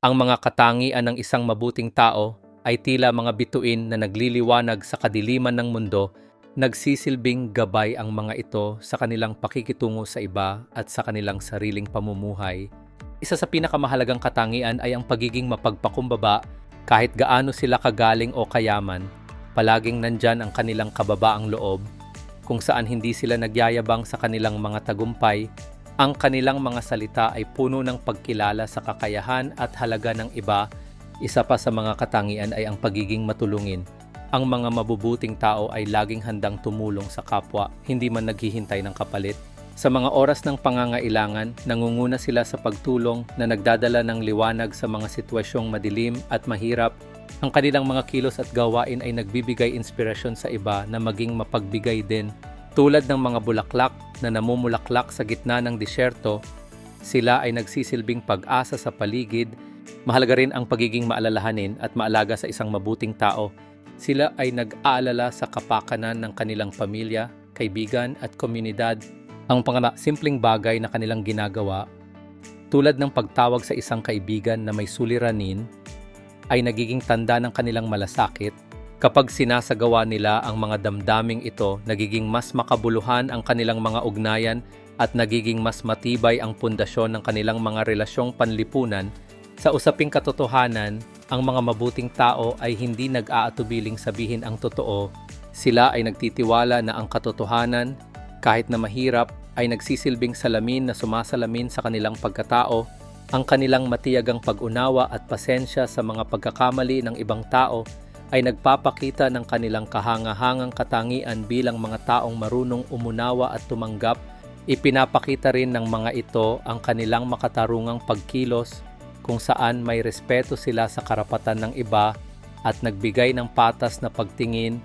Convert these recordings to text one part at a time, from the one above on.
Ang mga katangian ng isang mabuting tao ay tila mga bituin na nagliliwanag sa kadiliman ng mundo, nagsisilbing gabay ang mga ito sa kanilang pakikitungo sa iba at sa kanilang sariling pamumuhay. Isa sa pinakamahalagang katangian ay ang pagiging mapagpakumbaba kahit gaano sila kagaling o kayaman, palaging nandyan ang kanilang kababaang loob, kung saan hindi sila nagyayabang sa kanilang mga tagumpay, ang kanilang mga salita ay puno ng pagkilala sa kakayahan at halaga ng iba. Isa pa sa mga katangian ay ang pagiging matulungin. Ang mga mabubuting tao ay laging handang tumulong sa kapwa, hindi man naghihintay ng kapalit. Sa mga oras ng pangangailangan, nangunguna sila sa pagtulong na nagdadala ng liwanag sa mga sitwasyong madilim at mahirap. Ang kanilang mga kilos at gawain ay nagbibigay inspirasyon sa iba na maging mapagbigay din. Tulad ng mga bulaklak na namumulaklak sa gitna ng disyerto, sila ay nagsisilbing pag-asa sa paligid. Mahalaga rin ang pagiging maalalahanin at maalaga sa isang mabuting tao. Sila ay nag-aalala sa kapakanan ng kanilang pamilya, kaibigan at komunidad. Ang mga simpleng bagay na kanilang ginagawa, tulad ng pagtawag sa isang kaibigan na may suliranin, ay nagiging tanda ng kanilang malasakit Kapag sinasagawa nila ang mga damdaming ito, nagiging mas makabuluhan ang kanilang mga ugnayan at nagiging mas matibay ang pundasyon ng kanilang mga relasyong panlipunan. Sa usaping katotohanan, ang mga mabuting tao ay hindi nag-aatubiling sabihin ang totoo. Sila ay nagtitiwala na ang katotohanan, kahit na mahirap, ay nagsisilbing salamin na sumasalamin sa kanilang pagkatao. Ang kanilang matiyagang pag-unawa at pasensya sa mga pagkakamali ng ibang tao ay nagpapakita ng kanilang kahangahangang katangian bilang mga taong marunong umunawa at tumanggap. Ipinapakita rin ng mga ito ang kanilang makatarungang pagkilos kung saan may respeto sila sa karapatan ng iba at nagbigay ng patas na pagtingin.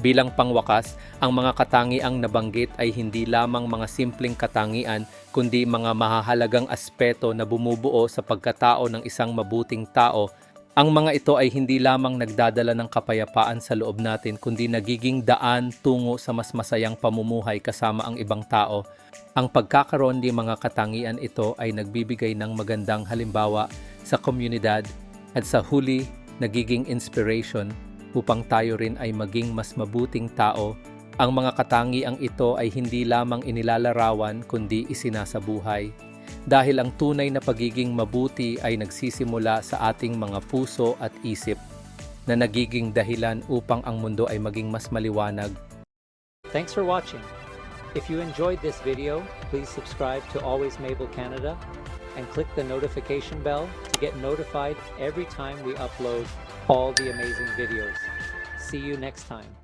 Bilang pangwakas, ang mga katangiang nabanggit ay hindi lamang mga simpleng katangian kundi mga mahahalagang aspeto na bumubuo sa pagkatao ng isang mabuting tao ang mga ito ay hindi lamang nagdadala ng kapayapaan sa loob natin kundi nagiging daan tungo sa mas masayang pamumuhay kasama ang ibang tao. Ang pagkakaroon ng mga katangian ito ay nagbibigay ng magandang halimbawa sa komunidad at sa huli nagiging inspiration upang tayo rin ay maging mas mabuting tao. Ang mga katangiang ito ay hindi lamang inilalarawan kundi isinasabuhay dahil ang tunay na pagiging mabuti ay nagsisimula sa ating mga puso at isip na nagiging dahilan upang ang mundo ay maging mas maliwanag. Thanks for watching. If you enjoyed this video, please subscribe to Always Mabel Canada and click the notification bell to get notified every time we upload all the amazing videos. See you next time.